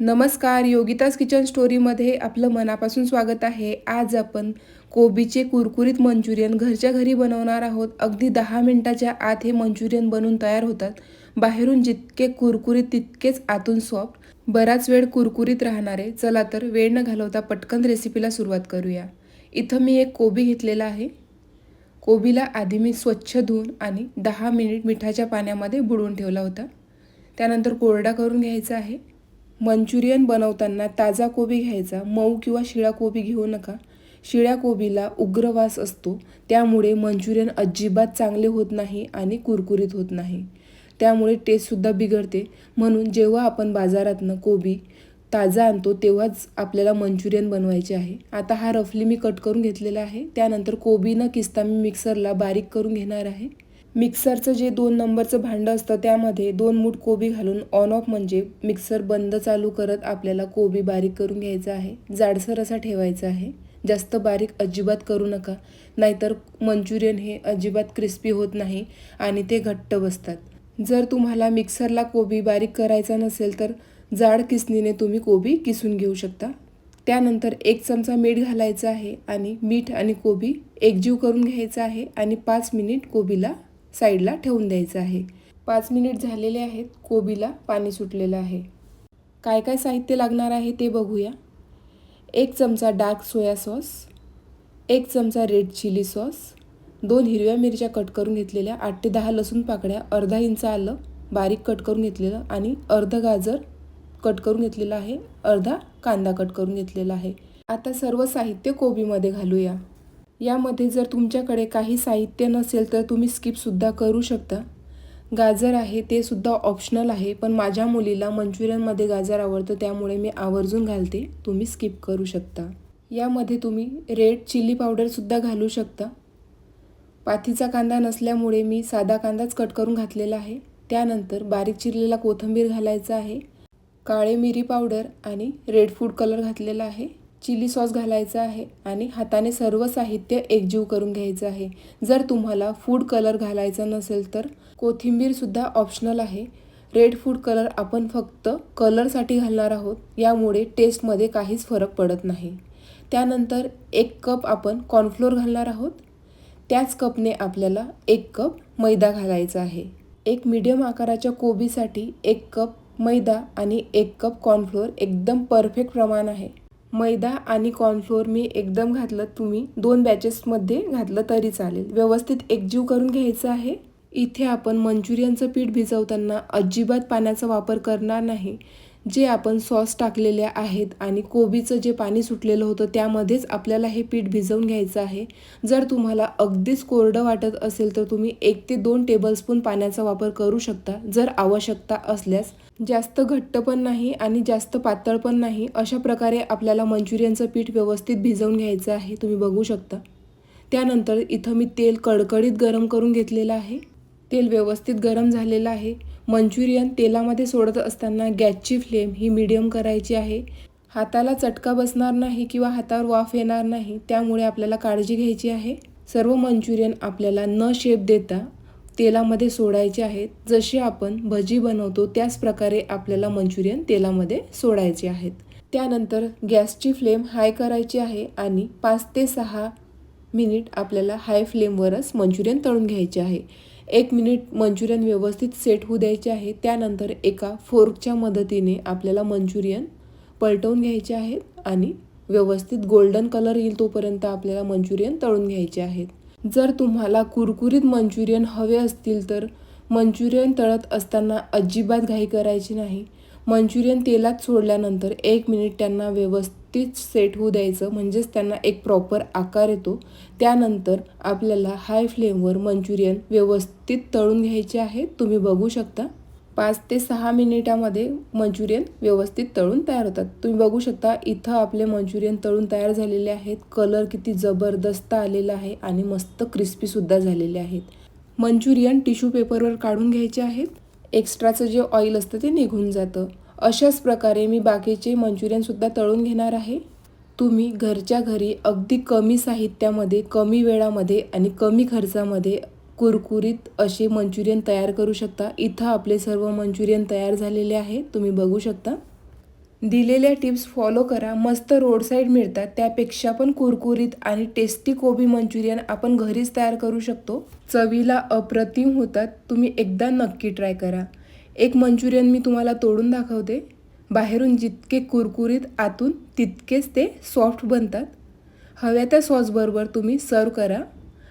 नमस्कार योगिताज किचन स्टोरीमध्ये आपलं मनापासून स्वागत आहे. आज आपण कोबीचे कुरकुरीत मंचुरियन घरच्या घरी बनवणार आहोत. अगदी दहा मिनटाच्या आत हे मंचुरियन बनवून तयार होतात. बाहेरून जितके कुरकुरीत तितकेच आतून सॉफ्ट बराच वेळ कुरकुरीत राहणारे. चला तर वेळ न घालवता पटकन रेसिपीला सुरुवात करूया. इथं मी एक कोबी घेतलेला आहे. कोबीला आधी मी स्वच्छ धुवून आणि दहा मिनिट मिठाच्या पाण्यामध्ये बुडवून ठेवला होता. त्यानंतर कोरडा करून घ्यायचा आहे. मंचुरियन बनवताना ताजा कोबी घ्यायचा. मऊ किंवा शिळा कोबी घेऊ नका. शिळ्या कोबीला उग्र वास असतो. त्यामुळे मंचुरियन अजिबात चांगले होत नाही आणि कुरकुरीत होत नाही. त्यामुळे टेस्टसुद्धा बिघडते. म्हणून जेव्हा आपण बाजारातनं कोबी ताजा आणतो तेव्हाच आपल्याला मंचुरियन बनवायचे आहे. आता हा रफली मी कट करून घेतलेला आहे. त्यानंतर कोबी न मी मिक्सरला बारीक करून घेणार आहे. मिक्सरचं जे दोन नंबरचं भांडं असतं त्यामध्ये दोन मूठ कोबी घालून ऑन ऑफ म्हणजे मिक्सर बंद चालू करत आपल्याला कोबी बारीक करून घ्यायचा आहे. जाडसर असा ठेवायचा आहे. जास्त बारीक अजिबात करू नका. नाहीतर मंचुरियन हे अजिबात क्रिस्पी होत नाही आणि ते घट्ट बसतात. जर तुम्हाला मिक्सरला कोबी बारीक करायचा नसेल तर जाड किसणीने तुम्ही कोबी किसून घेऊ शकता. त्यानंतर एक चमचा मीठ घालायचं आहे आणि मीठ आणि कोबी एकजीव करून घ्यायचं आहे आणि पाच मिनिट कोबीला साईडला ठेवून द्यायचं आहे. पाच मिनिट झालेले आहेत. कोबीला पाणी सुटलेलं आहे. काय काय साहित्य लागणार आहे ते बघूया. एक चमचा डार्क सोया सॉस एक चमचा रेड चिली सॉस दोन हिरव्या मिरच्या कट करून घेतलेल्या आठ ते दहा लसूण पाकड्या अर्धा इंच आलं बारीक कट करून घेतलेलं आणि अर्ध गाजर कट करून घेतलेलं आहे. अर्धा कांदा कट करून घेतलेला आहे. आता सर्व साहित्य कोबीमध्ये घालूया. यामध्ये जर तुमच्याकडे काही साहित्य नसेल तर तुम्ही स्किपसुद्धा करू शकता. गाजर आहे ते सुद्धा ऑप्शनल आहे पण माझ्या मुलीला मंचुरियनमध्ये गाजर आवडतं त्यामुळे मी आवर्जून घालते. तुम्ही स्किप करू शकता. यामध्ये तुम्ही रेड चिली पावडरसुद्धा घालू शकता. पाथीचा कांदा नसल्यामुळे मी साधा कांदाच कट करून घातलेला आहे. त्यानंतर बारीक चिरलेला कोथिंबीर घालायचा आहे. काळे मिरी पावडर आणि रेड फूड कलर घातलेला आहे. चिली सॉस घालायचा आहे आणि हाताने सर्व साहित्य एकजीव करून घ्यायचं आहे. जर तुम्हाला फूड कलर घालायचा नसेल तर कोथिंबीरसुद्धा ऑप्शनल आहे. रेड फूड कलर आपण फक्त कलरसाठी घालणार आहोत. यामुळे टेस्टमध्ये काहीच फरक पडत नाही. त्यानंतर एक कप आपण कॉर्नफ्लोअर घालणार आहोत. त्याच कपने आपल्याला एक कप मैदा घालायचा आहे. एक मीडियम आकाराच्या कोबीसाठी एक कप मैदा आणि एक कप कॉर्नफ्लोअर एकदम परफेक्ट प्रमाण आहे. मैदा आणि कॉर्नफ्लोअर मी एकदम घातलं. तुम्ही दोन बॅचेसमध्ये घातलं तरी चालेल. व्यवस्थित एकजीव करून घ्यायचं आहे. इथे आपण मंचुरियनचं पीठ भिजवताना अजिबात पाण्याचा वापर करणार नाही. जे आपण सॉस टाकलेले आहेत आणि कोबीचं जे पाणी सुटलेलं होतं त्यामध्येच आपल्याला हे पीठ भिजवून घ्यायचं आहे. जर तुम्हाला अगदीच कोरडं वाटत असेल तर तुम्ही एक ते दोन टेबलस्पून पाण्याचा वापर करू शकता जर आवश्यकता असल्यास. जास्त घट्ट पण नाही आणि जास्त पातळ पण नाही अशा प्रकारे आपल्याला मंचुरियनचं पीठ व्यवस्थित भिजवून घ्यायचं आहे तुम्ही बघू शकता. त्यानंतर इथं मी तेल कडकडीत गरम करून घेतलेलं आहे. तेल व्यवस्थित गरम झालेलं आहे. मंचुरियन तेलामध्ये सोडत असताना गॅसची फ्लेम ही मिडियम करायची आहे. हाताला चटका बसणार नाही किंवा हातावर वाफ येणार नाही त्यामुळे आपल्याला काळजी घ्यायची आहे. सर्व मंचुरियन आपल्याला न शेप देता तेलामध्ये सोडायचे आहेत. जसे आपण भजी बनवतो त्याच प्रकारे आपल्याला मंचुरियन तेलामध्ये सोडायचे आहेत. त्यानंतर गॅसची फ्लेम हाय करायची आहे आणि पाच ते सहा मिनिट आपल्याला हाय फ्लेमवरच मंचुरियन तळून घ्यायचे आहे. एक मिनिट मंचुरियन व्यवस्थित सेट होऊ द्यायचे आहे. त्यानंतर एका फोर्कच्या मदतीने आपल्याला मंचुरियन पलटवून घ्यायचे आहेत आणि व्यवस्थित गोल्डन कलर येईल तोपर्यंत आपल्याला मंचुरियन तळून घ्यायचे आहेत. जर तुम्हाला कुरकुरीत मंचुरियन हवे असतील तर मंचुरियन तळत असताना अजिबात घाई करायची नाही. मंचुरियन तेलात सोडल्यानंतर एक मिनिट त्यांना व्यवस्थित सेट होऊ द्यायचं म्हणजेच त्यांना एक प्रॉपर आकार येतो. त्यानंतर आपल्याला हाय फ्लेमवर मंचुरियन व्यवस्थित तळून घ्यायचे आहे. तुम्ही बघू शकता. पाच ते सहा मिनिटामध्ये मंचुरियन व्यवस्थित तळून तयार होतात. तुम्ही बघू शकता इथं आपले मंचुरियन तळून तयार झालेले आहेत. कलर किती जबरदस्त आलेला आहे आणि मस्त क्रिस्पीसुद्धा झालेले आहेत. मंचुरियन टिश्यू पेपरवर काढून घ्यायचे आहेत. एक्स्ट्राचं जे ऑइल असतं ते निघून जातं. अशाच प्रकारे मी बाकीचे मंचुरियनसुद्धा तळून घेणार आहे. तुम्ही घरच्या घरी अगदी कमी साहित्यामध्ये कमी वेळामध्ये आणि कमी खर्चामध्ये कुरकुरीत असे मंचुरियन तयार करू शकता. इथं आपले सर्व मंचुरियन तयार झालेले आहे. तुम्ही बघू शकता. दिलेल्या टिप्स फॉलो करा. मस्त रोड साईड मिळतात. त्यापेक्षा पण कुरकुरीत आणि टेस्टी कोबी मंचुरियन आपण घरीच तयार करू शकतो. चवीला अप्रतिम होतात. तुम्ही एकदा नक्की ट्राय करा. एक मंचुरियन मी तुम्हाला तोडून दाखवते. बाहेरून जितके कुरकुरीत आतून तितकेच ते सॉफ्ट बनतात. हव्या त्या सॉसबरोबर तुम्ही सर्व करा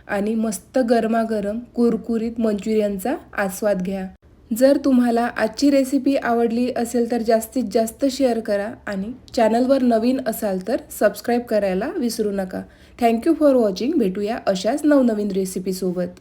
आणि मस्त गरमागरम कुरकुरीत मंचुरियनचा आस्वाद घ्या. जर तुम्हाला आजची रेसिपी आवडली असेल तर जास्तीत जास्त शेअर करा आणि चॅनलवर नवीन असाल तर सबस्क्राईब करायला विसरू नका. थँक्यू फॉर वॉचिंग भेटूया अशाच नवनवीन रेसिपीसोबत